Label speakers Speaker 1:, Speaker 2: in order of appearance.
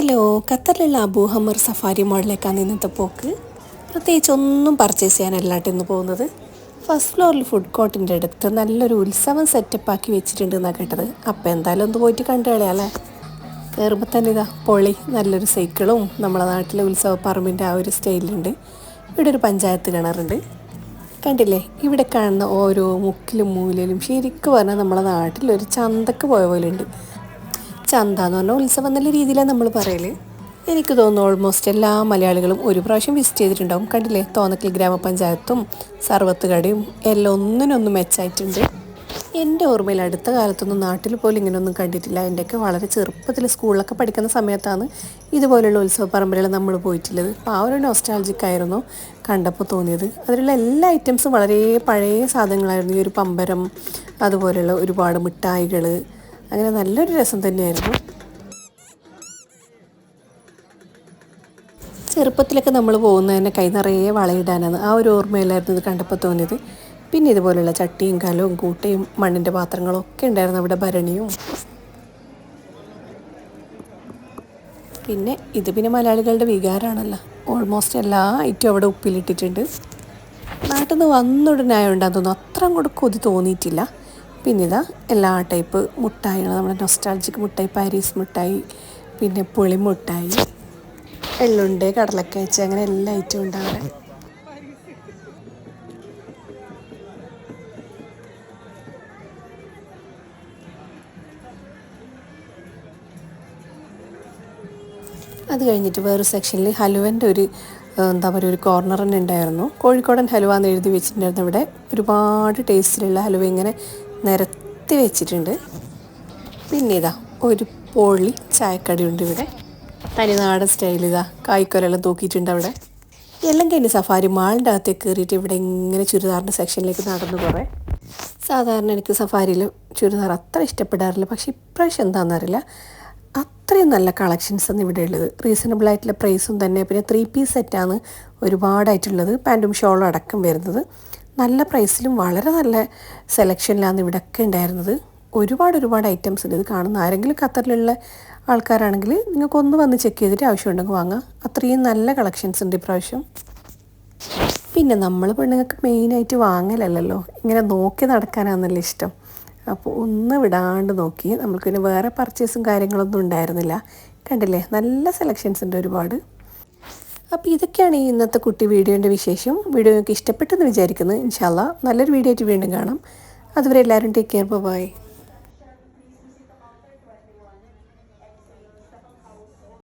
Speaker 1: Hello ഖത്തറിലുള്ള Abu Hamour Safari മോളിലേക്കാണ് ഇന്നത്തെ പോക്ക്. പ്രത്യേകിച്ച് ഒന്നും പർച്ചേസ് ചെയ്യാനല്ലാട്ട് ഇന്ന് പോകുന്നത്. ഫസ്റ്റ് ഫ്ലോറിൽ ഫുഡ് കോർട്ടിന്റെ അടുത്ത് നല്ലൊരു ഉത്സവം സെറ്റപ്പ് ആക്കി വെച്ചിട്ടുണ്ട് എന്നാണ് കേട്ടത്. അപ്പോൾ എന്തായാലും ഒന്ന് പോയിട്ട് കണ്ടു കളയാല്ലേ? കയറുമ്പോൾ തന്നെ ഇതാ പൊളി നല്ലൊരു സൈക്കിളും നമ്മളെ നാട്ടിലെ ഉത്സവ പറമ്പിന്റെ ആ ഒരു സ്റ്റൈലുണ്ട് ഇവിടെ ഒരു പഞ്ചായത്ത് കിണറുണ്ട്. കണ്ടില്ലേ? ഇവിടെ കാണുന്ന ഓരോ മുക്കിലും മൂലയിലും ശരിക്കും പറഞ്ഞാൽ നമ്മളെ നാട്ടിൽ ഒരു ചന്തക്ക് പോയ പോലെ ഉണ്ട്. ചന്ത എന്ന് പറഞ്ഞാൽ ഉത്സവം എന്നുള്ള രീതിയിലാണ് നമ്മൾ പറയൽ. എനിക്ക് തോന്നുന്നു ഓൾമോസ്റ്റ് എല്ലാ മലയാളികളും ഒരു പ്രാവശ്യം വിസിറ്റ് ചെയ്തിട്ടുണ്ടാവും. കണ്ടില്ലേ? തോന്നക്കൽ ഗ്രാമപഞ്ചായത്തും സർവത്തുകടയും എല്ലാം ഒന്നിനൊന്നും മെച്ചായിട്ടുണ്ട് എന്റെ ഓർമ്മയിൽ അടുത്ത കാലത്തൊന്നും നാട്ടിൽ പോലും ഇങ്ങനെയൊന്നും കണ്ടിട്ടില്ല. എന്റെയൊക്കെ വളരെ ചെറുപ്പത്തിൽ സ്കൂളിലൊക്കെ പഠിക്കുന്ന സമയത്താണ് ഇതുപോലെയുള്ള ഉത്സവ പറമ്പുകൾ നമ്മൾ പോയിട്ടുള്ളത്. അപ്പോൾ ആ ഒരു നോസ്റ്റാൾജിക് ആയിരുന്നു കണ്ടപ്പോൾ തോന്നിയത്. അതിലുള്ള എല്ലാ ഐറ്റംസും വളരെ പഴയ സാധനങ്ങളായിരുന്നു. ഈ ഒരു പമ്പരം അതുപോലെയുള്ള ഒരുപാട് മിഠായികൾ അങ്ങനെ നല്ലൊരു രസം തന്നെയായിരുന്നു. ചെറുപ്പത്തിലൊക്കെ നമ്മൾ പോകുന്നതിന് കൈ നിറയെ വളയിടാനാണ്. ആ ഒരു ഓർമ്മയിലായിരുന്നു ഇത് കണ്ടപ്പോൾ തോന്നിയത്. പിന്നെ ഇതുപോലെയുള്ള ചട്ടിയും കലവും കൂട്ടയും മണ്ണിന്റെ പാത്രങ്ങളും ഒക്കെ ഉണ്ടായിരുന്നു അവിടെ ഭരണിയും. പിന്നെ ഇത് പിന്നെ മലയാളികളുടെ വികാരമാണല്ലോ. ഓൾമോസ്റ്റ് എല്ലാ ഐറ്റവും അവിടെ ഉപ്പിലിട്ടിട്ടുണ്ട്. നാട്ടിൽ നിന്ന് വന്നുടനായോണ്ടാന്ന് തോന്നുന്നു അത്ര അങ്ങോട്ട് കൊതി തോന്നിയിട്ടില്ല. പിന്നെ എല്ലാ ടൈപ്പ് മുട്ടായികൾ നമ്മുടെ നൊസ്റ്റാൾജിക് മുട്ടായി പാരീസ് മുട്ടായി പിന്നെ പുളിമുട്ടായി എള്ളുണ്ട് കടലക്കയച്ച് അങ്ങനെ എല്ലാ ഐറ്റവും ഉണ്ട് അവിടെ. അത് കഴിഞ്ഞിട്ട് വേറൊരു സെക്ഷനിൽ ഹലുവന്റെ ഒരു എന്താ പറയുക ഒരു കോർണർ തന്നെ ഉണ്ടായിരുന്നു. കോഴിക്കോടൻ ഹലുവ എന്ന് എഴുതി വെച്ചിട്ടുണ്ടായിരുന്നു ഇവിടെ. ഒരുപാട് ടേസ്റ്റിലുള്ള ഹലുവ ഇങ്ങനെ നിരത്തി വെച്ചിട്ടുണ്ട്. പിന്നെ ഇതാ ഒരു പൊളി ചായക്കടിയുണ്ട് ഇവിടെ. തനിനാടൻ സ്റ്റൈൽ ഇതാ കായ്ക്കൊലെല്ലാം തൂക്കിയിട്ടുണ്ട് അവിടെ. എല്ലാം കഴിഞ്ഞ് സഫാരി മാളിന്റെ അകത്തേക്ക് കയറിയിട്ട് ഇവിടെ ഇങ്ങനെ ചുരിദാറിന്റെ സെക്ഷനിലേക്ക് നടന്നു കുറേ സാധാരണ എനിക്ക് സഫാരിയിൽ ചുരിദാർ അത്ര ഇഷ്ടപ്പെടാറില്ല. പക്ഷേ ഇപ്രാവശ്യം എന്താണെന്നറിയില്ല അത്രയും നല്ല കളക്ഷൻസ് ആണ് ഇവിടെ ഉള്ളത്. റീസണബിൾ ആയിട്ടുള്ള പ്രൈസും തന്നെ. പിന്നെ ത്രീ പീസ് സെറ്റാണ് ഒരുപാടായിട്ടുള്ളത്. പാന്റും ഷോളും അടക്കം വരുന്നത്. നല്ല പ്രൈസിലും വളരെ നല്ല സെലക്ഷനിലാണ് ഇവിടെയൊക്കെ ഉണ്ടായിരുന്നത്. ഒരുപാട് ഒരുപാട് ഐറ്റംസ് ഉണ്ട്. ഇത് കാണുന്ന ആരെങ്കിലും ഖത്തറിലുള്ള ആൾക്കാരാണെങ്കിൽ നിങ്ങൾക്ക് ഒന്ന് വന്ന് ചെക്ക് ചെയ്തിട്ട് ആവശ്യമുണ്ടെങ്കിൽ വാങ്ങാം. അത്രയും നല്ല കളക്ഷൻസ് ഉണ്ട് ഇപ്രാവശ്യം. പിന്നെ നമ്മൾ പെണ്ണുങ്ങൾക്ക് മെയിനായിട്ട് വാങ്ങലല്ലല്ലോ. ഇങ്ങനെ നോക്കി നടക്കാനാണല്ലോ ഇഷ്ടം. അപ്പോൾ ഒന്ന് വിടാണ്ട് നോക്കി. നമുക്ക് പിന്നെ വേറെ പർച്ചേസും കാര്യങ്ങളൊന്നും ഉണ്ടായിരുന്നില്ല. കണ്ടില്ലേ? നല്ല സെലക്ഷൻസ് ഉണ്ട് ഒരുപാട്. അപ്പോൾ ഇതൊക്കെയാണ് ഈ ഇന്നത്തെ കുട്ടി വീഡിയോന്റെ വിശേഷം. വീഡിയോ നിങ്ങൾക്ക് ഇഷ്ടപ്പെട്ടെന്ന് വിചാരിക്കുന്നു. ഇൻഷാല്ല നല്ലൊരു വീഡിയോ ആയിട്ട് വീണ്ടും കാണാം. അതുവരെ എല്ലാവരും ടേക്ക് കെയർ ബൈ